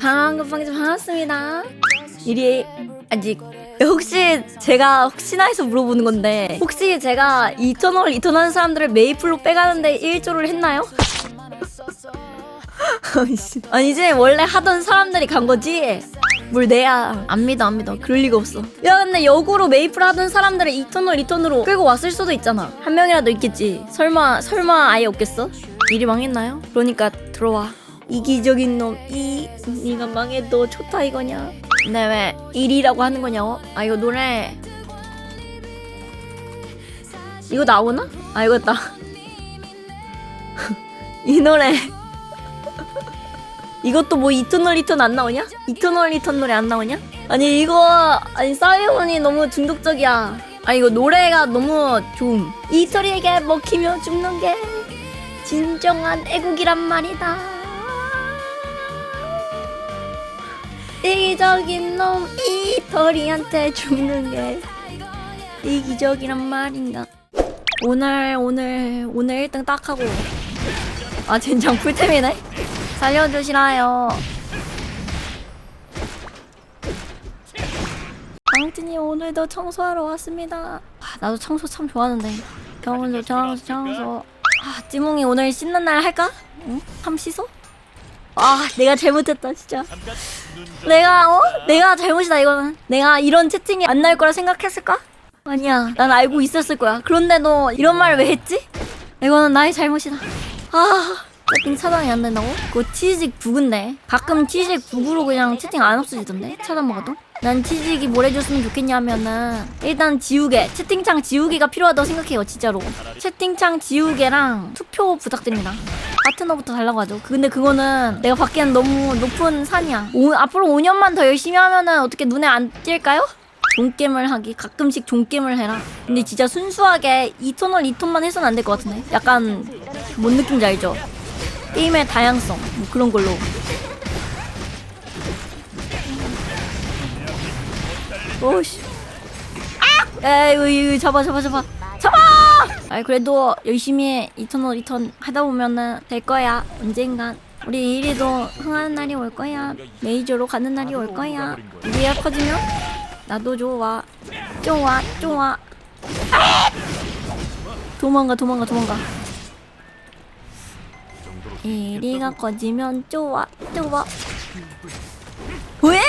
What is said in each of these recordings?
방금 방금 반갑습니다. 일이 아직 혹시 제가 혹시나 해서 물어보는 건데 혹시 제가 2턴을 2턴 하는 사람들을 메이플로 빼가는데 1조를 했나요? 아이씨. 아니지 원래 하던 사람들이 간 거지 뭘 내야 안 믿어 안 믿어 그럴 리가 없어 야 근데 역으로 메이플 하던 사람들을 2턴을 2턴으로 끌고 왔을 수도 있잖아 한 명이라도 있겠지 설마 설마 아예 없겠어? 일이 망했나요? 그러니까 들어와 이기적인 놈 이 니가 망해도 좋다 이거냐 근데 왜 일이라고 하는 거냐고? 아 이거 노래 이거 나오나? 아 이거다 이 노래 이것도 뭐 이터널 리턴 안 나오냐? 이터널 리턴 노래 안 나오냐? 아니 이거 아니 사이온이 너무 중독적이야. 아 이거 노래가 너무 좋음. 이터리에게 먹히며 죽는 게 진정한 애국이란 말이다. 이기적인 놈 이터리한테 죽는 게 이기적이란 말인가? 오늘 오늘 오늘 1등 딱 하고 아 젠장 풀템이네? 살려주시나요? 강진이 오늘도 청소하러 왔습니다. 아, 나도 청소 참 좋아하는데. 청소, 청소, 청소. 아, 찌몽이 오늘 씻는 날 할까? 응? 함 씻어? 아, 내가 잘못했다, 진짜. 내가, 어? 내가 잘못이다, 이거는. 내가 이런 채팅이 안 나올 거라 생각했을까? 아니야, 난 알고 있었을 거야. 그런데도 이런 말을 왜 했지? 이거는 나의 잘못이다. 아, 채팅 차단이 안 된다고? 그거 치직 부근데 가끔 치직 부구로 그냥 채팅 안 없어지던데 차단 먹어도 난 치직이 뭘 해줬으면 좋겠냐면은 일단 지우개 채팅창 지우개가 필요하다고 생각해요 진짜로 채팅창 지우개랑 투표 부탁드립니다 파트너부터 달라고 하죠. 근데 그거는 내가 받기엔 너무 높은 산이야. 오, 앞으로 5년만 더 열심히 하면은 어떻게 눈에 안 띌까요? 종겜을 하기 가끔씩 종겜을 해라. 근데 진짜 순수하게 2톤을 2톤만 해서는 안 될 것 같은데? 약간 뭔 느낌인지 알죠? 게임의 다양성 뭐 그런 걸로. 오씨. 아! 에이 잡아 잡아 잡아. 잡 아 그래도 열심히 2턴 2턴 하다 보면은 될 거야. 언젠간. 우리 이리도 흥하는 날이 올 거야. 메이저로 가는 날이 올 거야. 우리가 커지면? 나도 좋아. 좋아 좋아. 아! 도망가 도망가 도망가. 이리가 커지면 좋아 좋아. 왜?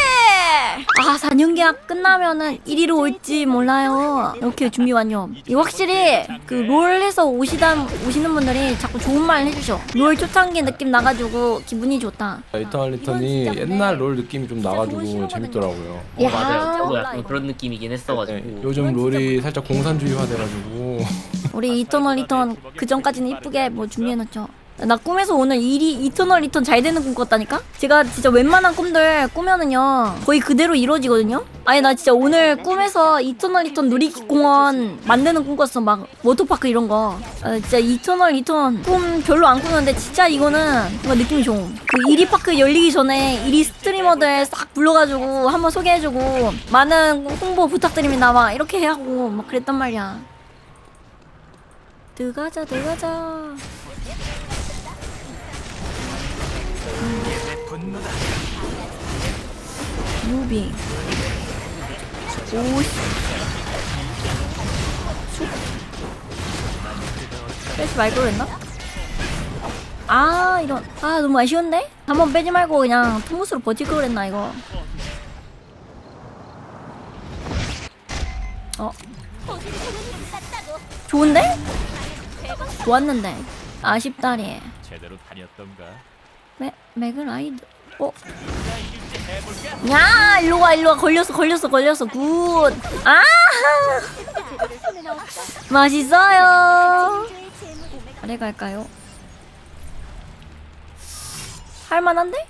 아 4년 계약 끝나면은 1위로 올지 몰라요 이렇게 준비 완료 이거 확실히 그 롤해서 오시다 오시는 분들이 자꾸 좋은 말 해주셔 롤 초창기 느낌 나가지고 기분이 좋다 이터널 리턴이 옛날 롤 느낌이 좀 나가지고 재밌더라고요. 어, 야. 맞아요. 저도 약간 그런 느낌이긴 했어가지고. 네, 요즘 롤이 살짝 공산주의화 돼가지고 우리 이터널 리턴 그 전까지는 이쁘게 뭐 준비해놨죠. 나 꿈에서 오늘 일이 이터널 리턴 잘 되는 꿈 꿨다니까? 제가 진짜 웬만한 꿈들 꾸면은요 거의 그대로 이루어지거든요? 아니 나 진짜 오늘 꿈에서 이터널 리턴 놀이공원 만드는 꿈 꿨어. 막 워터파크 이런 거. 아, 진짜 이터널 리턴 꿈 별로 안 꾸는데 진짜 이거는 뭔가 느낌이 좋음. 그 이리파크 열리기 전에 이리 스트리머들 싹 불러가지고 한번 소개해주고 많은 홍보 부탁드립니다. 막 이렇게 하고 막 그랬단 말이야. 들어가자 들어가자 무빙 오씨 슉 빼지 말걸 그랬나? 아 이런 아 너무 아쉬운데? 한번 빼지 말고 그냥 토무스로 버틸 걸 그랬나 이거 어 좋은데? 좋았는데 아쉽다리 제대로 다녔던가? 맥 맥을라이드 어? 야 일로 와 일로 와 걸렸어 걸렸어 걸렸어 굿 아 맛있어요 아래 갈까요? 할만한데?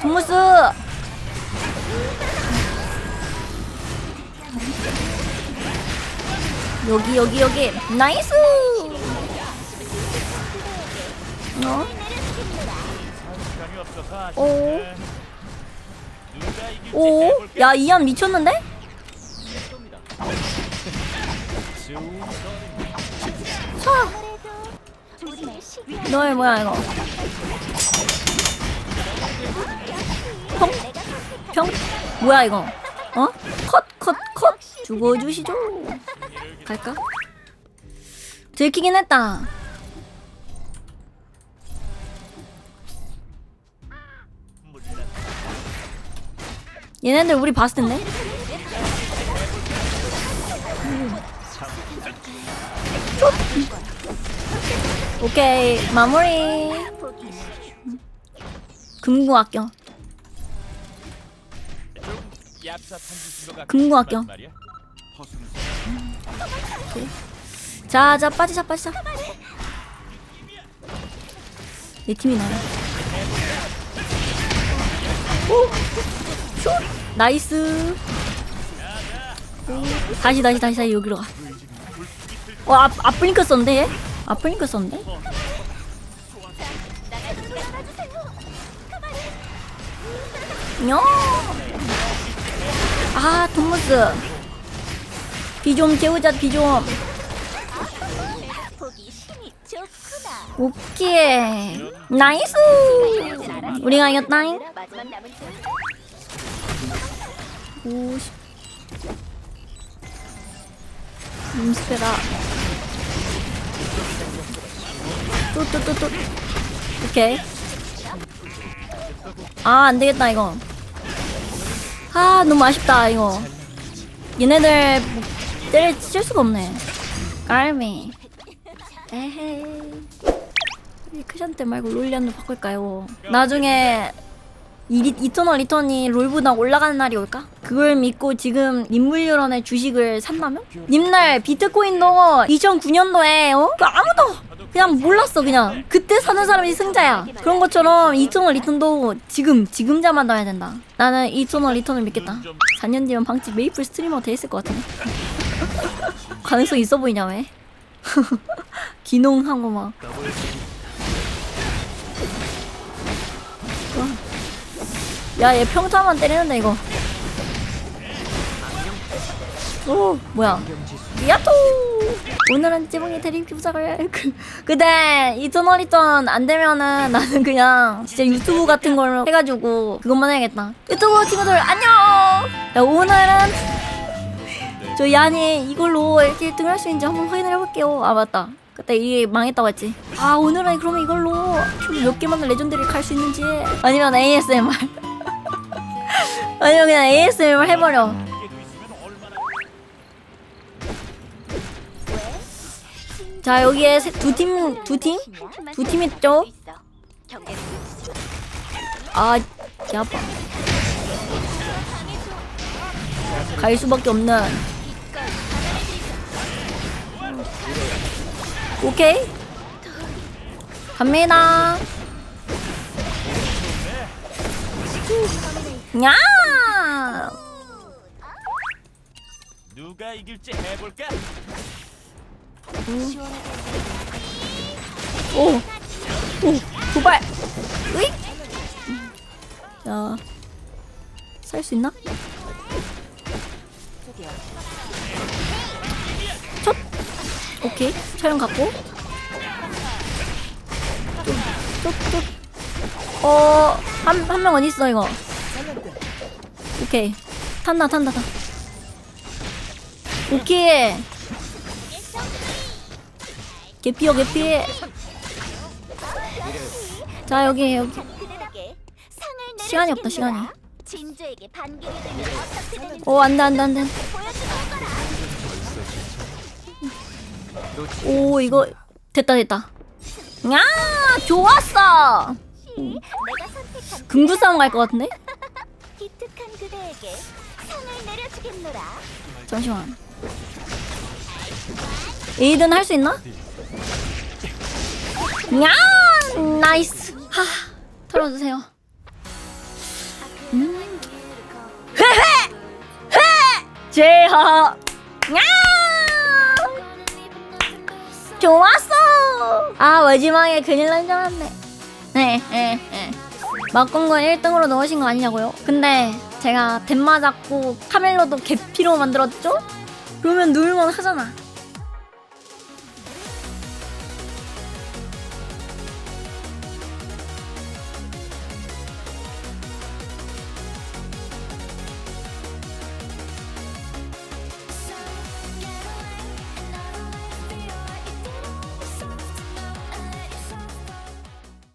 토무스 여기 여기 여기 나이스 어? 오. 오? 야 이안 미쳤는데? 차 너의 뭐야 이거 평? 평? 뭐야 이거 어? 컷 컷 컷 죽어주시죠. 갈까? 들키긴 했다. 얘네들 우리 봤을 텐데? 오케이 마무리. 금구학교 금 구학교 자자 빠지자 빠지자 내 팀이 나야 오! 슛! 나이스 오, 다시 다시 다시 다시 여기로 가 어, 앞, 앞블링크 썼는데 얘? 앞블링크 썼는데? 뇨! 아, 돈무스. 비좀 재우자, 비 좀. 보기 힘이 좋구나. 오케이. 나이스! 우리가 이겼다잉. 마지막 남은 줄 50. 음스페다. 또, 또, 또, 또. 오케이. 아, 안 되겠다, 이거. 아, 너무 아쉽다, 이거. 얘네들, 뭐, 때려 칠 수가 없네. 깔미. 에헤이. 이 크샨테 말고 롤리안으로 바꿀까요? 나중에 이 리, 이터널 리턴이 롤보다 올라가는 날이 올까? 그걸 믿고 지금 님물유런의 주식을 산다면? 님날 비트코인도 2009년도에 어? 그 아무도 그냥 몰랐어 그냥 그때 사는 사람이 승자야 그런 것처럼 이터널 리턴도 지금 지금 잡아놔야 된다 나는 이터널 리턴을 믿겠다 4년 뒤면 방치 메이플 스트리머 돼 있을 것 같은데 가능성 있어 보이냐 왜? 기농하고 막 야, 얘 평타만 때리는데 이거. 오, 뭐야? 야토! 오늘은 찌봉이 대립 부작을 그, 근데 이터널 리턴 안 되면은 나는 그냥 진짜 유튜브 같은 걸로 해가지고 그것만 해야겠다. 유튜브 친구들 안녕! 야, 오늘은 저 야니 이걸로 이렇게 1등 할수 있는지 한번 확인을 해볼게요. 아 맞다. 그때 이게 망했다고 했지. 아 오늘은 그러면 이걸로 몇 개만 레전드를 갈 수 있는지 아니면 ASMR 아니면 그냥 ASMR 해버려. 자 여기에 두팀 두 팀? 두 팀 있죠? 아, 개 아파. 갈 수밖에 없는. 오케이. 갑니다. 야! 누가 이길지 해볼까? 오, 오, 도발. 으이. 자, 살수 있나? 첫. 오케이, 촬영 갖고. 어, 한, 한명 어디 있어, 이거? 오케이. 탄다, 탄다, 탄다. 오케이. 개피어, 개피. 자, 여기, 여기. 시간이 없다, 시간이. 오, 안 돼, 안 돼, 안 돼. 오 이거 됐다 됐다. 야 좋았어. 금구 싸움 갈 것 같은데? 기특한 그대에게 상을 내려주겠노라. 잠시만. 에이든 할 수 있나? 야 나이스. 하 털어주세요. 음. 헤헤! 헤! 제하 야 좋았어 아 마지막에 큰일 난줄 알았네 네, 네, 네. 막공건 1등으로 넣으신 거 아니냐고요? 근데 제가 덴마 잡고 카멜로도 개피로 만들었죠? 그러면 누울만 하잖아